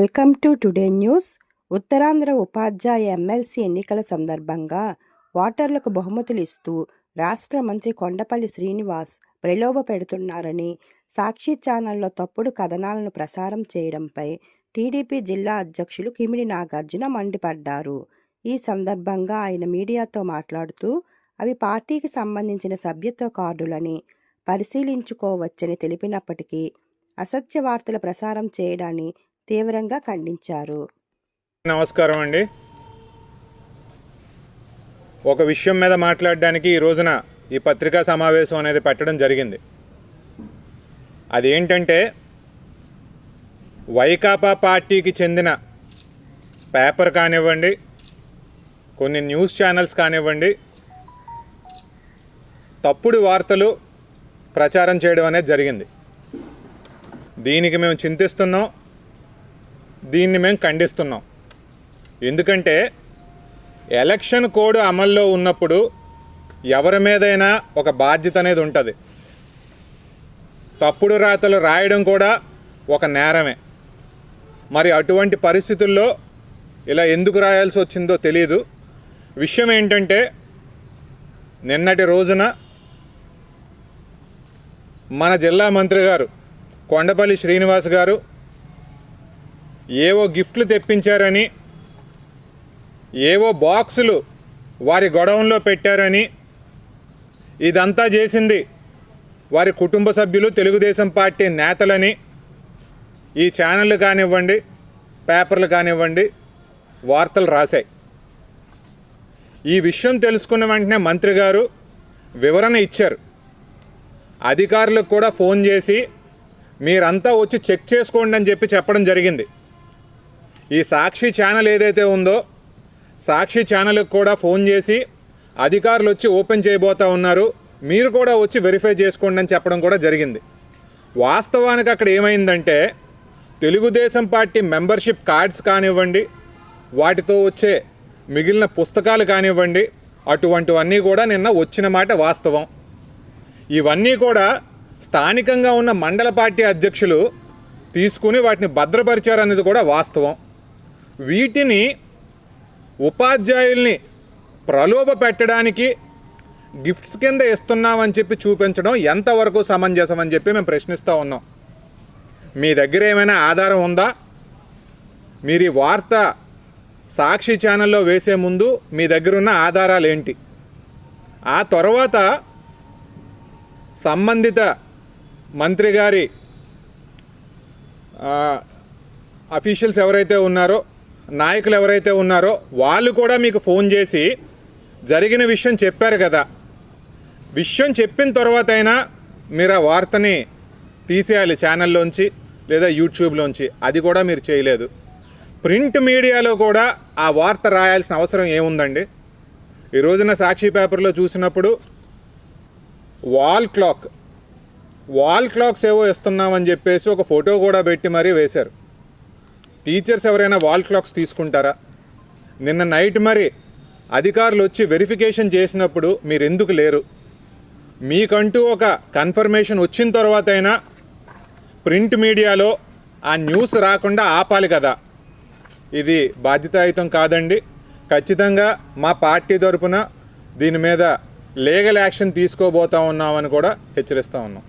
Welcome to today news. Uttarandhra Upadhyaya MLC ఎన్నికల సందర్భంగా ఓటర్లకు బహుమతులు ఇస్తూ రాష్ట్ర మంత్రి కొండపల్లి శ్రీనివాస్ ప్రలోభ పెడుతున్నారని సాక్షి ఛానల్లో తప్పుడు కథనాలను ప్రసారం చేయడంపై టీడీపీ జిల్లా అధ్యక్షులు కిమిడి నాగార్జున మండిపడ్డారు. ఈ సందర్భంగా ఆయన మీడియాతో మాట్లాడుతూ అవి పార్టీకి సంబంధించిన సభ్యత్వ కార్డులని పరిశీలించుకోవచ్చని తెలిపినప్పటికీ అసత్య వార్తల ప్రసారం చేయడాన్ని తీవ్రంగా ఖండించారు. నమస్కారం అండి. ఒక విషయం మీద మాట్లాడడానికి ఈ రోజున ఈ పత్రికా సమావేశం అనేది పెట్టడం జరిగింది. అదేంటంటే వైకాపా పార్టీకి చెందిన పేపర్ కానివ్వండి కొన్ని న్యూస్ ఛానల్స్ కానివ్వండి తప్పుడు వార్తలు ప్రచారం చేయడం అనేది జరిగింది. దీనికి మేము చింతిస్తున్నాం. దీన్ని మేము ఖండిస్తున్నాం. ఎందుకంటే ఎలక్షన్ కోడ్ అమల్లో ఉన్నప్పుడు ఎవరి మీదైనా ఒక బాధ్యత అనేది ఉంటుంది. తప్పుడు రాతలు రాయడం కూడా ఒక నేరమే. మరి అటువంటి పరిస్థితుల్లో ఇలా ఎందుకు రాయాల్సి వచ్చిందో తెలియదు విషయం ఏంటంటే నిన్నటి రోజున మన జిల్లా మంత్రి గారు కొండపల్లి శ్రీనివాస్ గారు ఏవో గిఫ్ట్లు తెప్పించారని ఏవో బాక్సులు వారి గొడవంలో పెట్టారని ఇదంతా చేసింది వారి కుటుంబ సభ్యులు తెలుగుదేశం పార్టీ నేతలని. ఈ ఛానళ్ళు కానివ్వండి పేపర్లు కానివ్వండి వార్తలు రాశాయి. ఈ విషయం తెలుసుకున్న వెంటనే మంత్రి గారు వివరణ ఇచ్చారు. అధికారులకు కూడా ఫోన్ చేసి మీరంతా వచ్చి చెక్ చేసుకోండి అని చెప్పి చెప్పడం జరిగింది. ఈ సాక్షి ఛానల్ ఏదైతే ఉందో సాక్షి ఛానల్కి కూడా ఫోన్ చేసి అధికారులు వచ్చి ఓపెన్ చేయబోతా ఉన్నారు. మీరు కూడా వచ్చి వెరిఫై చేసుకోండి అని చెప్పడం కూడా జరిగింది. వాస్తవానికి అక్కడ ఏమైందంటే తెలుగుదేశం పార్టీ మెంబర్షిప్ కార్డ్స్ కానివ్వండి వాటితో వచ్చే మిగిలిన పుస్తకాలు కానివ్వండి అటువంటివన్నీ కూడా నిన్న వచ్చిన మాట వాస్తవం. ఇవన్నీ కూడా స్థానికంగా ఉన్న మండల పార్టీ అధ్యక్షులు తీసుకుని వాటిని భద్రపరిచారు అనేది కూడా వాస్తవం. వీటిని ఉపాధ్యాయుల్ని ప్రలోభ పెట్టడానికి గిఫ్ట్స్ కింద ఇస్తున్నామని చెప్పి చూపించడం ఎంతవరకు సమంజసం అని చెప్పి మేము ప్రశ్నిస్తూ ఉన్నాం. మీ దగ్గర ఏమైనా ఆధారం ఉందా? మీరు ఈ వార్త సాక్షి ఛానల్లో వేసే ముందు మీ దగ్గర ఉన్న ఆధారాలు ఏంటి? ఆ తర్వాత సంబంధిత మంత్రి గారి అఫీషియల్స్ ఎవరైతే ఉన్నారో నాయకులు ఎవరైతే ఉన్నారో వాళ్ళు కూడా మీకు ఫోన్ చేసి జరిగిన విషయం చెప్పారు కదా. విషయం చెప్పిన తర్వాత అయినా మీరు ఆ వార్తని తీసేయాలి ఛానల్లోంచి లేదా యూట్యూబ్లోంచి. అది కూడా మీరు చేయలేదు. ప్రింట్ మీడియాలో కూడా ఆ వార్త రాయాల్సిన అవసరం ఏముందండి? ఈ రోజున సాక్షి పేపర్లో చూసినప్పుడు వాల్ క్లాక్ వాల్ క్లాక్స్ ఏవో ఇస్తున్నామని చెప్పేసి ఒక ఫోటో కూడా పెట్టి మరీ వేశారు. టీచర్స్ ఎవరైనా వాల్ క్లాక్స్ తీసుకుంటారా? నిన్న నైట్ మరి అధికారులు వచ్చి వెరిఫికేషన్ చేసినప్పుడు మీరు ఎందుకు లేరు? మీకంటూ ఒక కన్ఫర్మేషన్ వచ్చిన తర్వాత అయినా ప్రింట్ మీడియాలో ఆ న్యూస్ రాకుండా ఆపాలి కదా. ఇది బాధ్యతాయుతం కాదండి. ఖచ్చితంగా మా పార్టీ తరపున దీని మీద లీగల్ యాక్షన్ తీసుకోబోతా ఉన్నామని కూడా హెచ్చరిస్తూ ఉన్నాం.